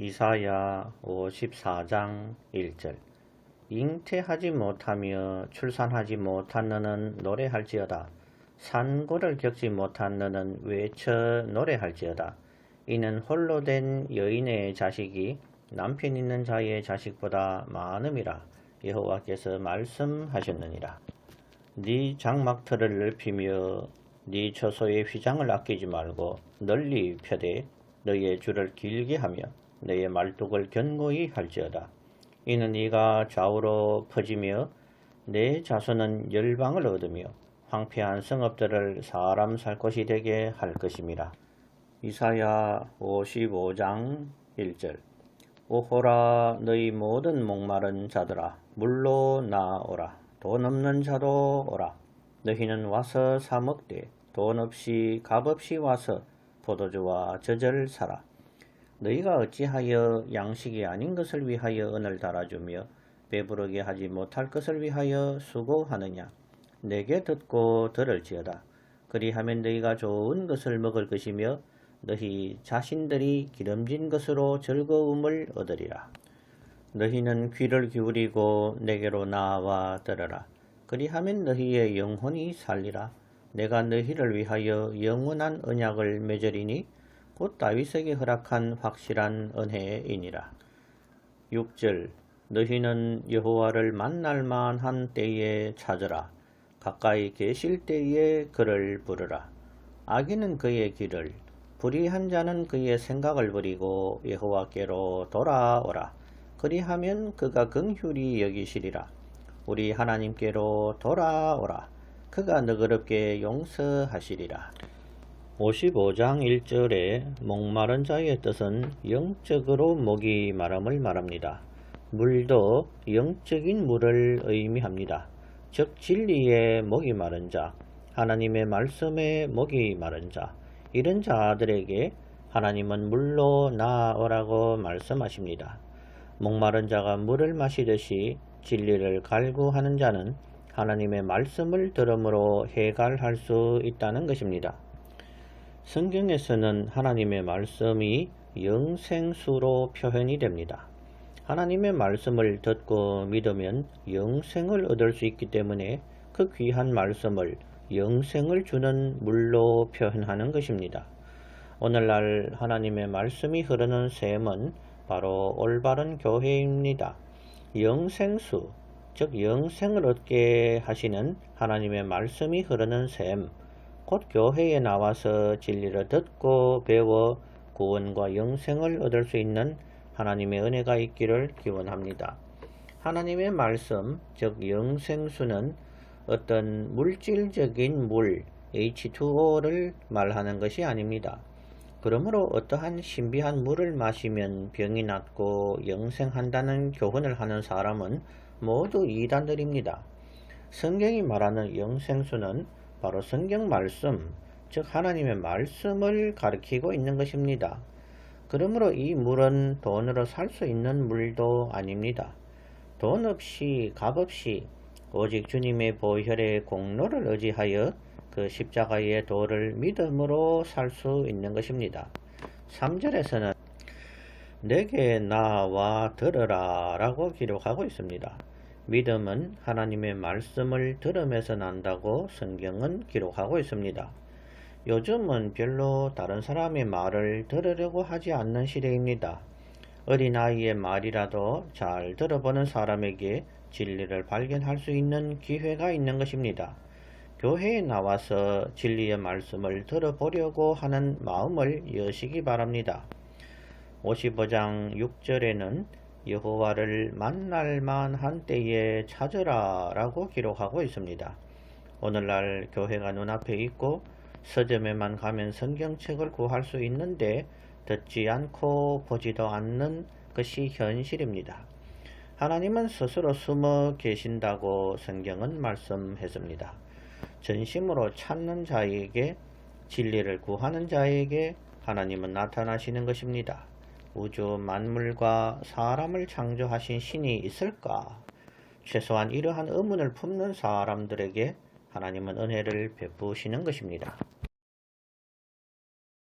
이사야 54장 1절 잉태하지 못하며 출산하지 못한 너는 노래할지어다. 산고를 겪지 못한 너는 외쳐 노래할지어다. 이는 홀로 된 여인의 자식이 남편 있는 자의 자식보다 많음이라 여호와께서 말씀하셨느니라. 네 장막터를 넓히며 네 처소의 휘장을 아끼지 말고 널리 펴되 너의 줄을 길게 하며 너의 말뚝을 견고히 할지어다. 이는 네가 좌우로 퍼지며 내 자손은 열방을 얻으며 황폐한 성읍들을 사람 살 곳이 되게 할 것임이라. 이사야 55장 1절 오호라 너희 모든 목마른 자들아 물로 나오라 돈 없는 자도 오라 너희는 와서 사 먹되 돈 없이 값 없이 와서 포도주와 젖을 사라 너희가 어찌하여 양식이 아닌 것을 위하여 은을 달아주며 배부르게 하지 못할 것을 위하여 수고하느냐 내게 듣고 들을지어다 그리하면 너희가 좋은 것을 먹을 것이며 너희 자신들이 기름진 것으로 즐거움을 얻으리라. 너희는 귀를 기울이고 내게로 나와 들으라. 그리하면 너희의 영혼이 살리라. 내가 너희를 위하여 영원한 언약을 맺으리니 곧 다윗에게 허락한 확실한 은혜이니라. 6절 너희는 여호와를 만날 만한 때에 찾으라. 가까이 계실 때에 그를 부르라. 악인은 그의 길을 불의한 자는 그의 생각을 버리고 여호와께로 돌아오라. 그리하면 그가 긍휼히 여기시리라. 우리 하나님께로 돌아오라. 그가 너그럽게 용서하시리라. 55장 1절에 목마른 자의 뜻은 영적으로 목이 마름을 말합니다. 물도 영적인 물을 의미합니다. 즉 진리의 목이 마른 자, 하나님의 말씀에 목이 마른 자, 이런 자들에게 하나님은 물로 나오라고 말씀하십니다. 목마른 자가 물을 마시듯이 진리를 갈구하는 자는 하나님의 말씀을 들음으로 해갈할 수 있다는 것입니다. 성경에서는 하나님의 말씀이 영생수로 표현이 됩니다. 하나님의 말씀을 듣고 믿으면 영생을 얻을 수 있기 때문에 그 귀한 말씀을 영생을 주는 물로 표현하는 것입니다. 오늘날 하나님의 말씀이 흐르는 샘은 바로 올바른 교회입니다. 영생수, 즉 영생을 얻게 하시는 하나님의 말씀이 흐르는 샘, 곧 교회에 나와서 진리를 듣고 배워 구원과 영생을 얻을 수 있는 하나님의 은혜가 있기를 기원합니다. 하나님의 말씀, 즉 영생수는 어떤 물질적인 물 H2O를 말하는 것이 아닙니다. 그러므로 어떠한 신비한 물을 마시면 병이 낫고 영생한다는 교훈을 하는 사람은 모두 이단들입니다. 성경이 말하는 영생수는 바로 성경 말씀, 즉 하나님의 말씀을 가리키고 있는 것입니다. 그러므로 이 물은 돈으로 살 수 있는 물도 아닙니다. 돈 없이 값 없이 오직 주님의 보혈의 공로를 의지하여 그 십자가의 도를 믿음으로 살 수 있는 것입니다. 3절에서는 내게 나와 들으라 라고 기록하고 있습니다. 믿음은 하나님의 말씀을 들음에서 난다고 성경은 기록하고 있습니다. 요즘은 별로 다른 사람의 말을 들으려고 하지 않는 시대입니다. 어린아이의 말이라도 잘 들어보는 사람에게 진리를 발견할 수 있는 기회가 있는 것입니다. 교회에 나와서 진리의 말씀을 들어보려고 하는 마음을 여시기 바랍니다. 55장 6절에는 여호와를 만날 만한 때에 찾으라 라고 기록하고 있습니다. 오늘날 교회가 눈앞에 있고 서점에만 가면 성경책을 구할 수 있는데 듣지 않고 보지도 않는 것이 현실입니다. 하나님은 스스로 숨어 계신다고 성경은 말씀했습니다. 전심으로 찾는 자에게 진리를 구하는 자에게 하나님은 나타나시는 것입니다. 우주 만물과 사람을 창조하신 신이 있을까? 최소한 이러한 의문을 품는 사람들에게 하나님은 은혜를 베푸시는 것입니다.